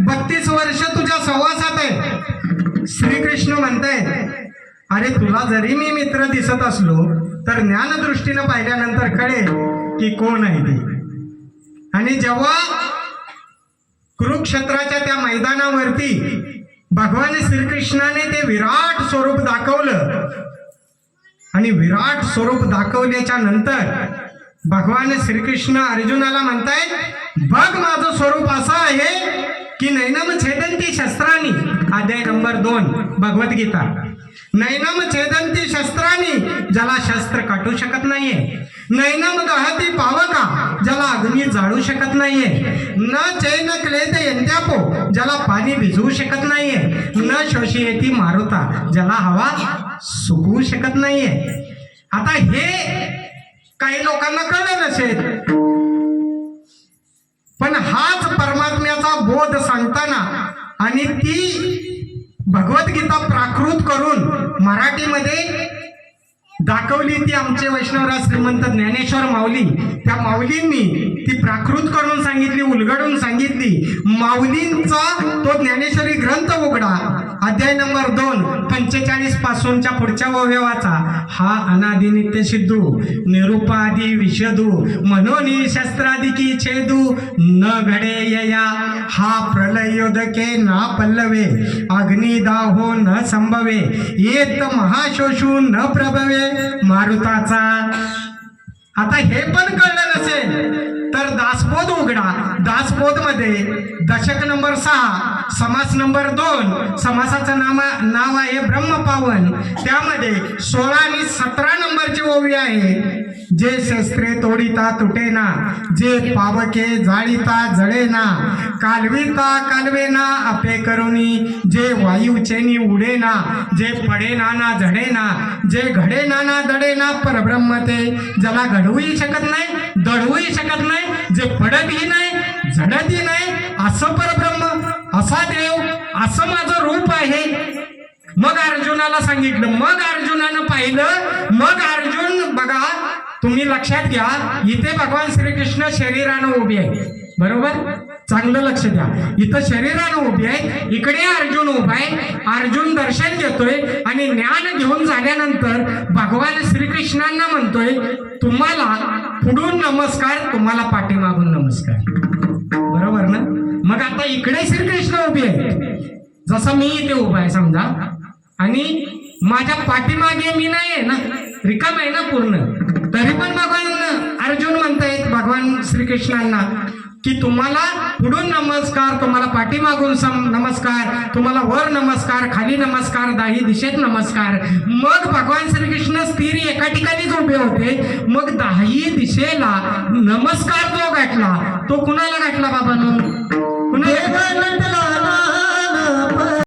बत्तीस वर्ष तुझ्या सहवासात आहे. श्रीकृष्ण म्हणताय अरे तुला जरी मी मित्र दिसत असलो तर ज्ञानदृष्टीनं पाहिल्यानंतर कळेल की कोण आहे ती. आणि जेव्हा कुरुक्षेत्राच्या त्या मैदानावरती भगवान श्रीकृष्णाने ते विराट स्वरूप दाखवलं आणि विराट स्वरूप दाखवल्याच्या नंतर भगवान श्रीकृष्ण अर्जुनाला म्हणतायत बघ माझं स्वरूप असं आहे की नैनम छेदंती शस्त्रानी अध्याय नंबर दोन भगवद्गीता. नैनम छेदंती शस्त्रानी ज्याला शस्त्र काटू शकत नाहीये. नैनम दहती पावका ज्याला अग्नी जाळू शकत नाहीये. न चैन क्लेद यंत्यापो ज्याला पाणी भिजवू शकत नाहीये. न शोषी येती मारुता ज्याला हवा सुकवू शकत नाहीये. आता हे काही लोकांना कळलं नसेल. पण हाच परमात्मा बोध सांगताना आणि ती भगवद्गीता प्राकृत करून मराठीमध्ये दाखवली ती आमचे वैष्णवराज श्रीमंत ज्ञानेश्वर माऊली. त्या माऊलींनी ती प्राकृत करून सांगितली उलगडून सांगितली. माऊलींचा तो ज्ञानेश्वरी ग्रंथ उघडा. अध्याय नंबर दोन पंचेचाळीस पासूनच्या पुढच्या वव्यवाचा हा अनादि नित्य सिद्धू निरुपादी विषदू मनोनी शस्त्रादिकी छेदू न घडे यया. हा प्रलयोदके ना पल्लवे अग्निदाहो न संभवे येत महाशोषू न प्रभवे. मारुताचा. आता हे पण कळलं नसेल. दासबोधमध्ये दशक नंबर सहा समास नंबर दोन समासाचं नामा नाव आहे ब्रह्मपावन. त्यामध्ये सोळा आणि सतरा नंबरची ओवी आहे. जे शस्त्रे तोडिता तुटेना जे पावके जाळीता जळेना कालविता कालवेना अपे करुनी जे वायूचेनी उडेना जे पडेना ना झडेना जे घडेना ना दडेना परब्रह्म ते. ज्याला घडवूही शकत नाही दडवूही शकत नाही जे पडतही नाही झडतही नाही असं परब्रह्म असा देव असं माझं रूप आहे. मग अर्जुनाला सांगितलं मग अर्जुनानं पाहिलं मग अर्जुन बघा तुम्ही लक्षात घ्या इथे भगवान श्रीकृष्ण शरीरानं उभी आहे. बरोबर? चांगलं लक्ष द्या. इथं शरीरानं उभी आहे इकडे अर्जुन उभा आहे. अर्जुन दर्शन घेतोय आणि ज्ञान घेऊन झाल्यानंतर भगवान श्रीकृष्णांना म्हणतोय तुम्हाला पुढून नमस्कार तुम्हाला पाठीमागून नमस्कार. बरोबर ना? मग आता इकडे श्रीकृष्ण उभे आहेत. जसं मी इथे उभा आहे समजा. आणि माझ्या पाठीमागे मी नाही आहे ना? रिकाम आहे ना पूर्ण? तरी पण भगवान अर्जुन म्हणतायत भगवान श्रीकृष्णांना की तुम्हाला पुढून नमस्कार तुम्हाला पाठीमागून सम नमस्कार तुम्हाला वर नमस्कार खाली नमस्कार दाही दिशेत नमस्कार. मग भगवान श्रीकृष्ण स्थिर एका ठिकाणीच उभे होते. मग दाही दिशेला नमस्कार जो गाठला तो कुणाला गाठला बाबांनो? कुणाला?